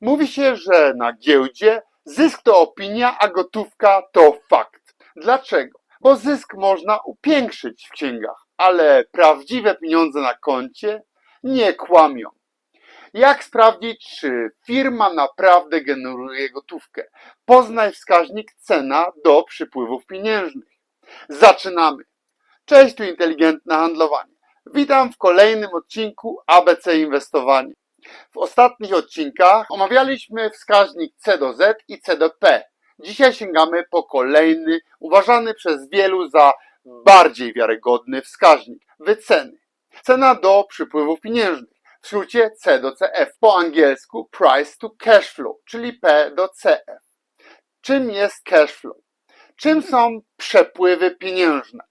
Mówi się, że na giełdzie zysk to opinia, a gotówka to fakt. Dlaczego? Bo zysk można upiększyć w księgach, ale prawdziwe pieniądze na koncie nie kłamią. Jak sprawdzić, czy firma naprawdę generuje gotówkę? Poznaj wskaźnik cena do przypływów pieniężnych. Zaczynamy. Cześć, tu inteligentne handlowanie. Witam w kolejnym odcinku ABC Inwestowanie. W ostatnich odcinkach omawialiśmy wskaźnik C do Z i C do P. Dzisiaj sięgamy po kolejny, uważany przez wielu za bardziej wiarygodny wskaźnik wyceny. Cena do przypływów pieniężnych. W skrócie C do CF. Po angielsku price to cash flow, czyli P do CF. Czym jest cash flow? Czym są przepływy pieniężne?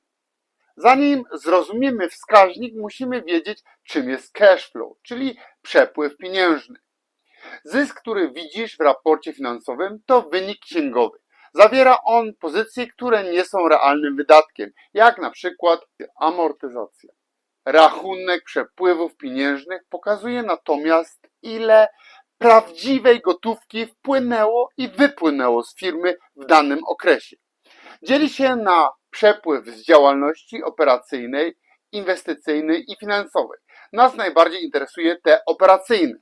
Zanim zrozumiemy wskaźnik, musimy wiedzieć, czym jest cash flow, czyli przepływ pieniężny. Zysk, który widzisz w raporcie finansowym, to wynik księgowy. Zawiera on pozycje, które nie są realnym wydatkiem, jak na przykład amortyzacja. Rachunek przepływów pieniężnych pokazuje natomiast, ile prawdziwej gotówki wpłynęło i wypłynęło z firmy w danym okresie. Dzieli się na przepływ z działalności operacyjnej, inwestycyjnej i finansowej. Nas najbardziej interesuje te operacyjne.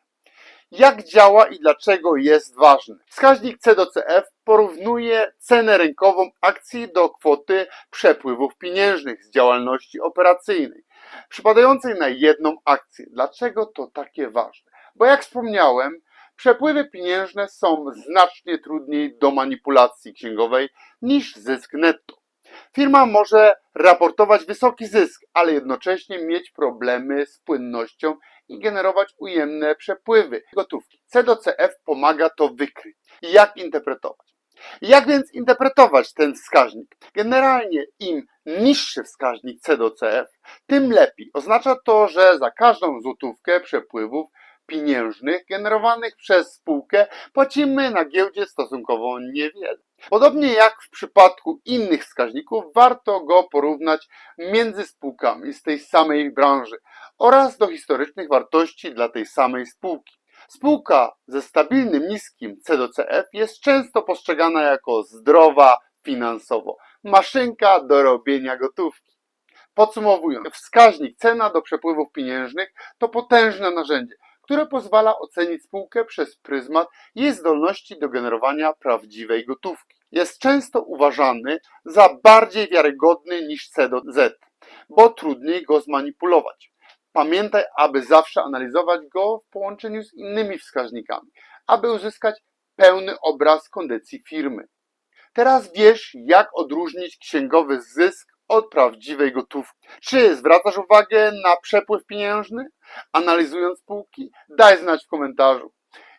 Jak działa i dlaczego jest ważny? Wskaźnik C do CF porównuje cenę rynkową akcji do kwoty przepływów pieniężnych z działalności operacyjnej, przypadającej na jedną akcję. Dlaczego to takie ważne? Bo jak wspomniałem, przepływy pieniężne są znacznie trudniej do manipulacji księgowej niż zysk netto. Firma może raportować wysoki zysk, ale jednocześnie mieć problemy z płynnością i generować ujemne przepływy gotówki. C do CF pomaga to wykryć. Jak interpretować? Jak więc interpretować ten wskaźnik? Generalnie im niższy wskaźnik C do CF, tym lepiej. Oznacza to, że za każdą złotówkę przepływów pieniężnych generowanych przez spółkę płacimy na giełdzie stosunkowo niewiele. Podobnie jak w przypadku innych wskaźników, warto go porównać między spółkami z tej samej branży oraz do historycznych wartości dla tej samej spółki. Spółka ze stabilnym niskim C do CF jest często postrzegana jako zdrowa finansowo, maszynka do robienia gotówki. Podsumowując, wskaźnik cena do przepływów pieniężnych to potężne narzędzie, które pozwala ocenić spółkę przez pryzmat jej zdolności do generowania prawdziwej gotówki. Jest często uważany za bardziej wiarygodny niż C do Z, bo trudniej go zmanipulować. Pamiętaj, aby zawsze analizować go w połączeniu z innymi wskaźnikami, aby uzyskać pełny obraz kondycji firmy. Teraz wiesz, jak odróżnić księgowy zysk od prawdziwej gotówki. Czy zwracasz uwagę na przepływ pieniężny? Analizując spółki? Daj znać w komentarzu.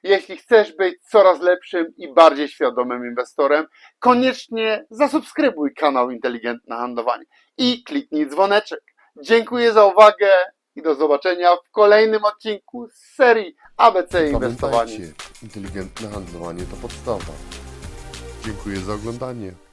Jeśli chcesz być coraz lepszym i bardziej świadomym inwestorem, koniecznie zasubskrybuj kanał Inteligentne Handlowanie i kliknij dzwoneczek. Dziękuję za uwagę i do zobaczenia w kolejnym odcinku z serii ABC Inwestowanie. Inteligentne handlowanie to podstawa. Dziękuję za oglądanie.